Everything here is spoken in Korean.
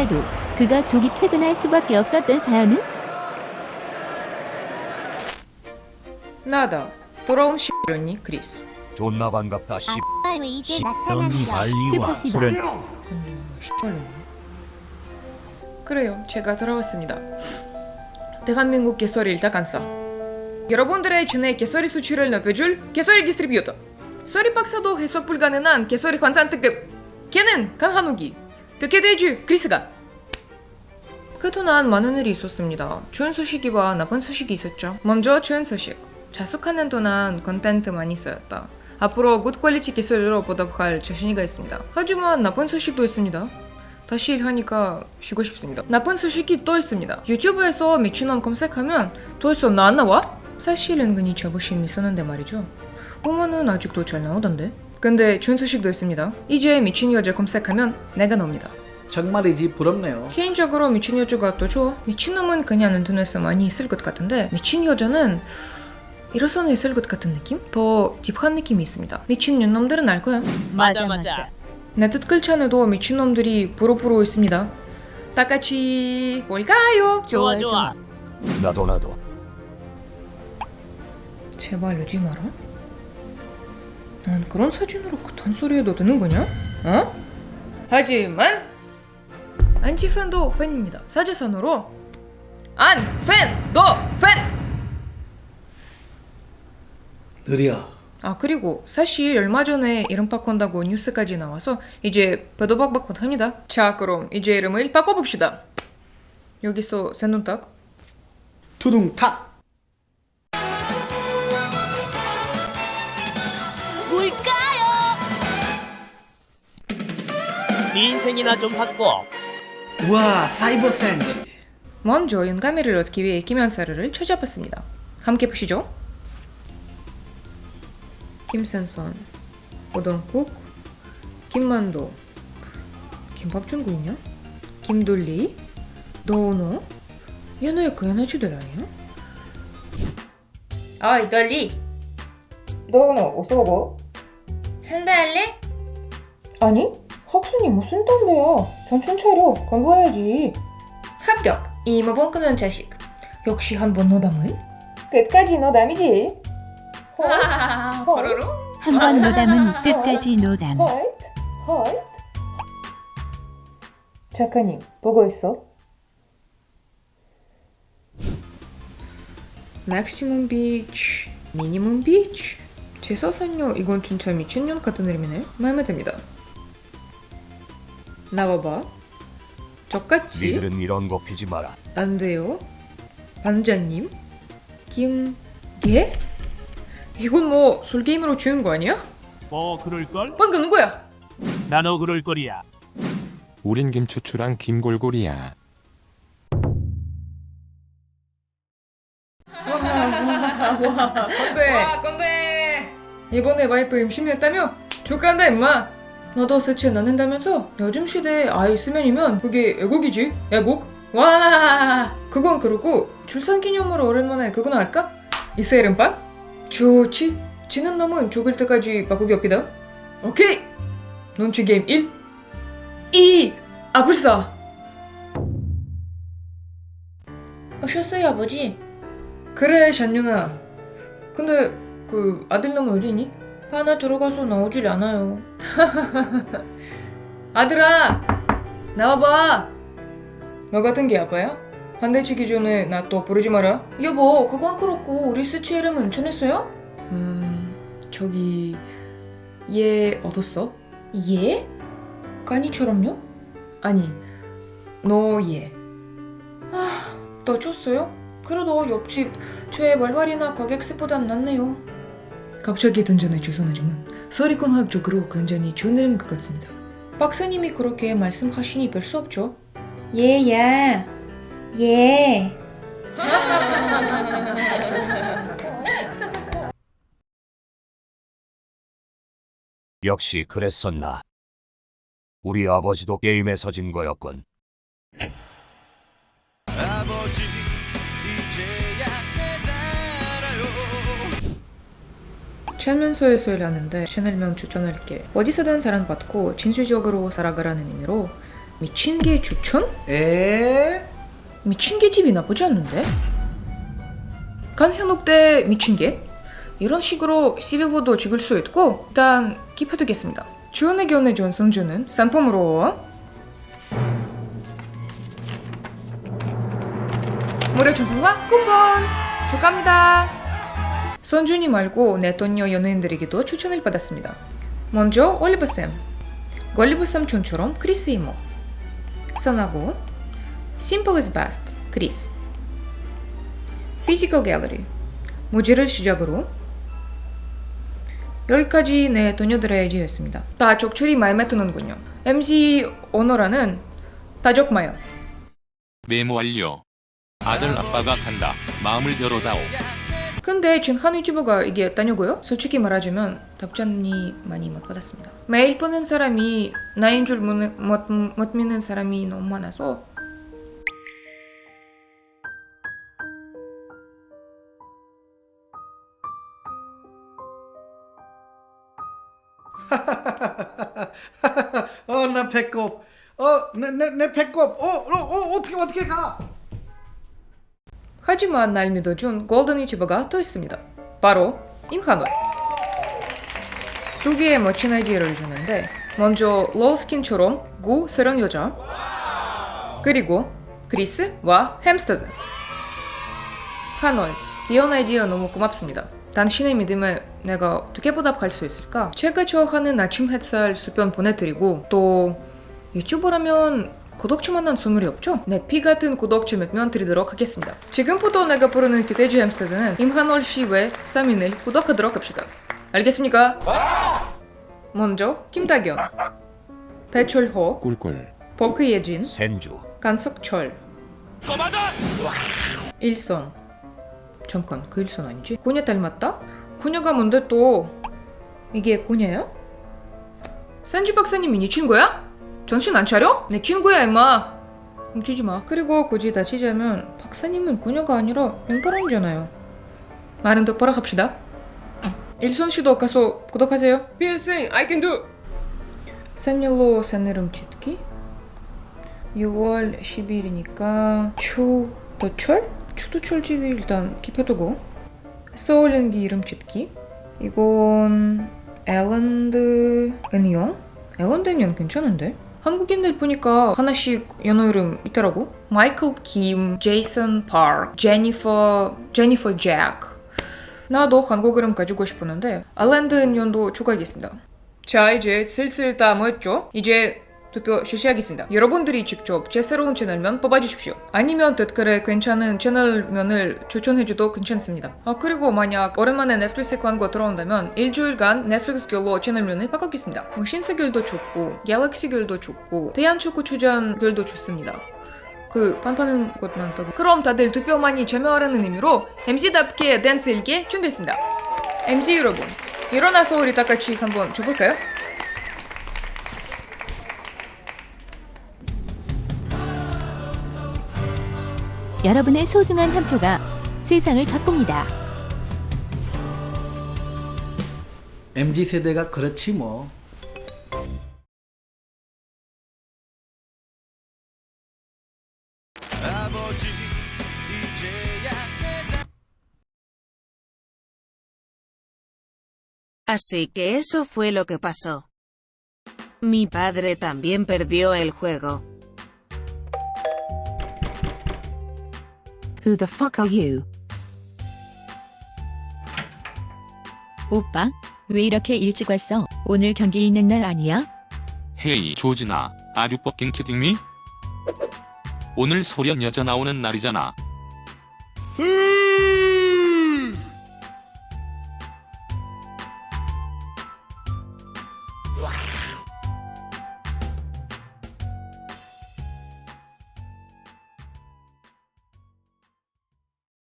호날두. 그가 조기 퇴근할 수밖에 없었던 사연은? 나다. 돌아온 씨려니 크리스. 존나 반갑다 씨. 아, 왜 이제 덩이 나타났어? 관리와 스파시바. 수련 씨발로. 그래요. 제가 돌아왔습니다. 대한민국 개소리 일다간사. 여러분들의 전에 개소리 수출을 높여줄 개소리 디스트리뷰터. 소리 박사도 해석 불가능한 개소리 환산 특급. 걔는 강한욱이. 듣게 되주 크리스가. 그동안 많은 일이 있었습니다. 좋은 소식이와 나쁜 소식이 있었죠. 먼저 좋은 소식. 자숙하는 동안 컨텐트 많이 쌓였다. 앞으로 굿 퀄리티 기술로 보답할 자신이가 있습니다. 하지만 나쁜 소식도 있습니다. 다시 일하니까 쉬고 싶습니다. 나쁜 소식이 또 있습니다. 유튜브에서 미친놈 검색하면 벌써 나 나와? 사실은 그니 자부심이 있었는데 말이죠. 보면은 아직도 잘 나오던데. 근데 좋은 소식도 있습니다. 이제 미친 여자 검색하면 내가 나옵니다. 정말이지 부럽네요. 개인적으로 미친 여자가 더 좋아. 미친놈은 그냥 인터넷에 많이 있을 것 같은데 미친 여자는 일어서는 있을 것 같은 느낌? 더 딥한 느낌이 있습니다. 미친 년놈들은 알 거야. 맞아 맞아. 내 뜻글찬에도 미친 놈들이 부러부러 있습니다. 다 같이 볼까요? 좋아 좋아. 나도 나도. 제발 울지 마라. 난 그런 사진으로 그딴 소리 해도 되는 거냐? 어? 하지만 안티팬도 팬입니다. 사주선으로 안팬도 팬! 느려. 아 그리고 사실 얼마 전에 이름 바꾼다고 뉴스까지 나와서 이제 배도 박박 합니다. 자 그럼 이제 이름을 바꿔봅시다. 여기서 새눈딱 투둥탁. 네 인생이나 좀 바꿔. 우와 사이버 센지. 먼저 연가미를 얻기 위해 김현사를 찾아봤습니다. 함께 보시죠. 김센선, 오동국, 김만도, 김밥준구 있냐? 김돌리, 노노, 얘네 그 연애 주들 아니야? 아이 돌리, 노노 어서 와봐. 한다 할래? 아니, 학생이 무슨 담배야? 정신 차려, 공부해야지. 합격! 이모번 끄는 자식. 역시 한 번 노담은? 끝까지 노담이지. 호로로? 한 번 노담은 끝까지 노담. 헐트? 헐트? 작가님, 보고 있어. 맥시멈 비치, 미니멈 비치. 제사산요, 이건 진짜 미친년 같은 이름이네. 마음에 듭니다. 나와봐. 적같이. 니들은 이런 거 피지 마라. 안 돼요. 반장님? 김계? 이건 뭐 솔게임으로 주는 거 아니야? 뭐 그럴걸? 방금 누구야? 나너 그럴 거리야 우린 김추추랑 김골골이야. 건배. 와 건배. 이번에 와이프 임신했다며? 축하한다 임마. 너도 세체 낳는다면서? 요즘 시대에 아이 있으면이면 그게 애국이지. 애국. 와. 그건 그렇고 출산 기념으로 오랜만에 그거나 할까? 이세 이름 빵? 좋지. 지는 놈은 죽을 때까지 바꾸기 없기다. 오케이. 눈치 게임 1. 2. 아 불사. 오셨어요 아버지? 그래 샨윤아 근데 그 아들 놈은 어디 있니? 반에 들어가서 나오질 않아요 아들아 나와봐 너 같은 게 아빠야? 반대 치기 전에 나 또 부르지 마라 여보 그건 그렇고 우리 스치 이름은 은천했어요? 음 저기 얘 얻었어? 얘? 까니처럼요? 아니 너 얘 아, 너 줬어요? 그래도 옆집 제 말발이나 가격세보단 낫네요. 갑자기 던전해 죄송하지만 서리권학적으로 굉장히 좋은 이름 것 같습니다. 박사님이 그렇게 말씀하시니 별 수 없죠. 얘야, 얘. 역시 그랬었나. 우리 아버지도 게임에서 진 거였군. 최면서에서 일하는데 채널명 추천할게. 어디서든 사랑받고 진실적으로 살아가라는 의미로 미친 개 추천? 에? 미친 개 집이 나쁘지 않는데? 간현욱 대 미친 개? 이런 식으로 시빌보도 찍을 수 있고 일단 킵해두겠습니다. 주연 의 견해 전성주는 상품으로 무료 충전과 쿠폰 축하합니다. 선준이 말고 내돈녀 연예인들에게도 추천을 받았습니다. 먼저 올리브쌤, 걸리브 삼촌처럼 크리스 이모, 선하고 Simple is best, 크리스. 피지컬 갤러리, 무지를 시작으로 여기까지 내 도녀들의 얘기였습니다. 다 적절히 마음에 드는군요. MC 오너라는 다적마요. 메모 완료. 아들 아빠가 간다. 마음을 열어다오. 근데 지금 한 유튜버가 얘기했다냐고요? 솔직히 말하자면 답장이 많이 못 받았습니다. 매일 보는 사람이 나인 줄 못, 못, 못 믿는 사람이 너무 많아서 어, 나 배꼽. 어, 내, 내, 내 배꼽. 어, 어, 어, 어떻게, 어떻게 가? 하지만 날 믿어준 골든 유튜버가 또 있습니다. 바로 임한월. 두 개의 멋진 아이디어를 주는데 먼저 롤스킨처럼 고스런 여자 그리고 그리스와 햄스터즈 한월 귀여운 아이디어 너무 고맙습니다. 당신의 믿음에 내가 어떻게 보답할 수 있을까? 제가 좋아하는 아침 햇살 수변 보내드리고 또 유튜버라면 구독자만한 선물이 없죠? 네, 피 같은 구독자 몇명 드리도록 하겠습니다. 지금부터 내가 부르는 기대주 햄스터즈는 임한월 씨외 3인을 구독하도록 합시다. 알겠습니까? 먼저 김다경, 배철호, 꿀꿀. 버크예진, 센주 간석철, 일선. 잠깐, 그 일선 아니지? 고녀 닮았다? 고녀가 뭔데 또 이게 고녀야? 센지 박사님이 네 친구야? 정신 안 차려? 내 친구야 임마. 훔치지 마. 그리고 굳이 다치자면 박사님은 고녀가 아니라 맹바람이잖아요. 말은 똑바로 합시다. 일선 씨도 가서 구독하세요. 필승 I can do. 센일로 센이름 짓기. 6월 10일이니까 추도철? 추도철 집이 일단 킵해두고. 써올리기 이름 짓기. 이건 앨런드 은영? 앨런드 은영 괜찮은데? 한국인들 보니까 하나씩 연어 이름 있더라고. 마이클 김, 제이슨 파크, 제니퍼, 제니퍼 잭. 나도 한국 이름 가지고 싶었는데 앨런드 은영도 추가하겠습니다. 자 이제 슬슬 다 모였죠? 이제 투표 실시하겠습니다. 여러분들이 직접 제 새로운 채널면 뽑아주십시오. 아니면 댓글에 괜찮은 채널면을 추천해줘도 괜찮습니다. 아 그리고 만약 오랜만에 넷플릭스 광고 들어온다면 일주일간 넷플릭스 결로 채널면을 바꾸겠습니다. 뭐 신세결도 좋고 갤럭시 결도 좋고 대한축구 추전 결도 좋습니다. 그 판파는 것만 빼고 그럼 다들 투표 많이 참여하라는 의미로 MC답게 댄스 일기 준비했습니다. MC 여러분 일어나서 우리 다 같이 한번 줘볼까요? 여러분의 소중한 한 표가 세상을 바꿉니다. MZ 세대가 그렇지 뭐. Así que eso fue lo que pasó. Mi padre también perdió el juego. Who the fuck are you? 오빠, 왜 이렇게 일찍 왔어? 오늘 경기 있는 날 아니야? 헤이 조진아. Are you fucking kidding me? 오늘 소련 여자 나오는 날이잖아.